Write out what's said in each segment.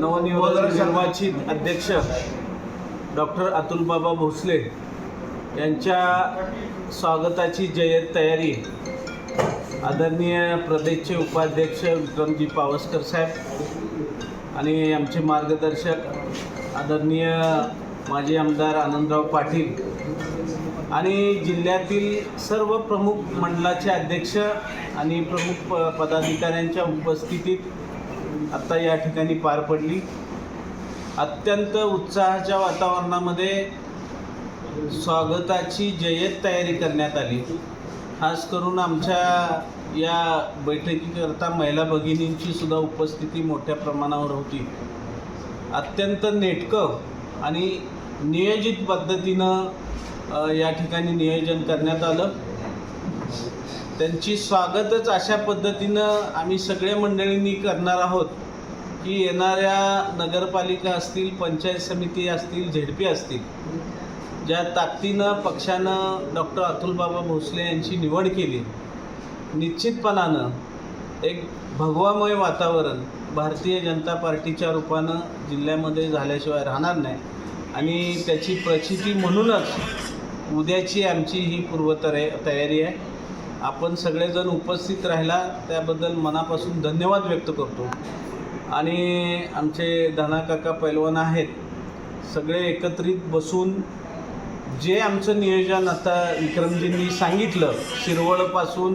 नवनिर्वाचित अध्यक्ष डॉक्टर अतुलबाबा भोसले यांच्या स्वागताची जय्यत तयारी आदरणीय प्रदेशचे उपाध्यक्ष विक्रमजी पावसकर साहेब आणि आमचे मार्गदर्शक आदरणीय माजी आमदार आनंदराव पाटील आणि जिल्ह्यातील सर्व प्रमुख मंडळाचे अध्यक्ष आणि प्रमुख प पदाधिकाऱ्यांच्या उपस्थितीत आत्ता या ठिकाणी पार पडली. अत्यंत उत्साहाच्या वातावरणामध्ये स्वागताची जय्यत तयारी करण्यात आली. खास करून आमच्या या बैठकीकरता महिला भगिनींची सुद्धा उपस्थिती मोठ्या प्रमाणावर होती. अत्यंत नेटकं आणि नियोजित पद्धतीनं या ठिकाणी नियोजन करण्यात आलं. त्यांची स्वागतच अशा पद्धतीनं आम्ही सगळ्या मंडळींनी करणार आहोत की येणाऱ्या नगरपालिका असतील पंचायत समिती असतील झेडपी असतील ज्या ताकदीनं पक्षानं डॉक्टर अतुलबाबा भोसले यांची निवड केली निश्चितपणानं एक भगवामय वातावरण भारतीय जनता पार्टीच्या रूपानं जिल्ह्यामध्ये झाल्याशिवाय राहणार नाही. आणि त्याची प्रचिती म्हणूनच उद्याची आमची ही पूर्वतरे तयारी आहे. आपण सगळेजण उपस्थित राहिला त्याबद्दल मनापासून धन्यवाद व्यक्त करतो. आणि आमचे धनाकाका पैलवान आहेत सगळे एकत्रित बसून जे आमचं नियोजन आता विक्रमजींनी सांगितलं शिरवळपासून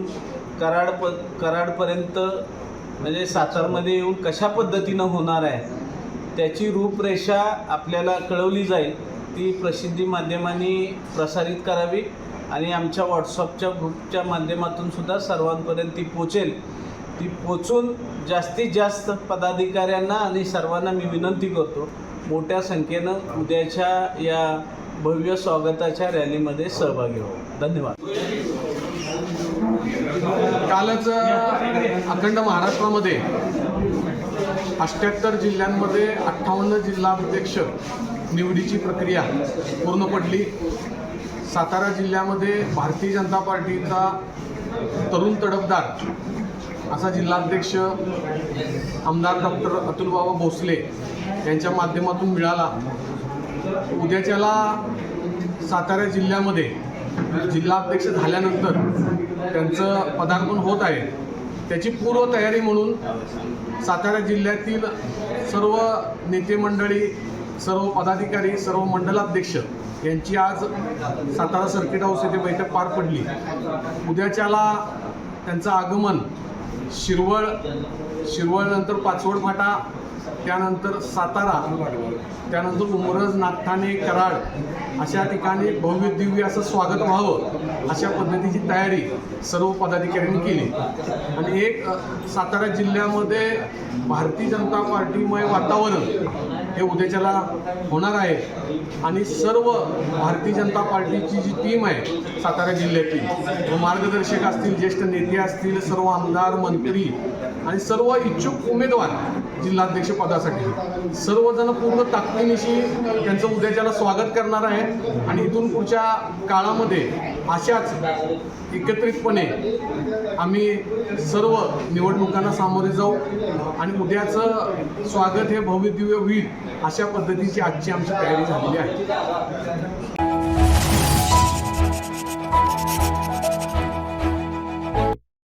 कराड प कराडपर्यंत म्हणजे सातारमध्ये येऊन कशा पद्धतीनं होणार आहे त्याची रूपरेषा आपल्याला कळवली जाईल ती प्रसिद्धी माध्यमांनी प्रसारित करावी. आणि आमच्या व्हॉट्सअपच्या ग्रुपच्या माध्यमातून सुद्धा सर्वांपर्यंत ती पोचेल. ती पोचून जास्तीत जास्त पदाधिकाऱ्यांना आणि सर्वांना मी विनंती करतो मोठ्या संख्येनं उद्याच्या या भव्य स्वागताच्या रॅलीमध्ये सहभागी हो धन्यवाद. कालच अखंड महाराष्ट्रामध्ये अठ्ठ्याहत्तर जिल्ह्यांमध्ये अठ्ठावन्न जिल्हाध्यक्ष निवडीची प्रक्रिया पूर्ण पडली. सातारा जिल्ह्यामध्ये भारतीय जनता पार्टीचा तरुण तडफदार असा जिल्हाध्यक्ष आमदार डॉक्टर अतुलबाबा भोसले यांच्या माध्यमातून मिळाला. उद्याच्याला सातारा जिल्ह्यामध्ये जिल्हाध्यक्ष झाल्यानंतर त्यांचं पदार्पण होत आहे. त्याची पूर्वतयारी म्हणून सातारा जिल्ह्यातील सर्व नेते मंडळी सर्व पदाधिकारी सर्व मंडलाध्यक्ष यांची आज सातारा सर्किट हाऊस येथे बैठक पार पडली. उद्याच्याला त्यांचं आगमन शिरवळ शिरवळनंतर पाचवड फाटा त्यानंतर सातारा त्यानंतर उमरज नागठाणे कराड अशा ठिकाणी भव्य दिव्य असं स्वागत व्हावं अशा पद्धतीची तयारी सर्व पदाधिकाऱ्यांनी केली. आणि एक सातारा जिल्ह्यामध्ये भारतीय जनता पार्टीमय वातावरण हे उद्याच्याला होणार आहे. आणि सर्व भारतीय जनता पार्टीची जी टीम आहे सातारा जिल्ह्यातील मार्गदर्शक असतील ज्येष्ठ नेते असतील सर्व आमदार मंत्री आणि सर्व इच्छुक उमेदवार जिल्हाध्यक्ष पदासाठी सर्वजण पूर्ण ताकदीनिशी त्यांचं उद्याच्याला स्वागत करणार आहेत. आणि इथून पुढच्या काळामध्ये अशाच एकत्रितपणे आम्ही सर्व निवडणुकांना सामोरे जाऊ आणि उद्याचं स्वागत हे भव्यदिव्य होईल. अशा पद्धतीची आजची आमची तयारी झालेली आहे.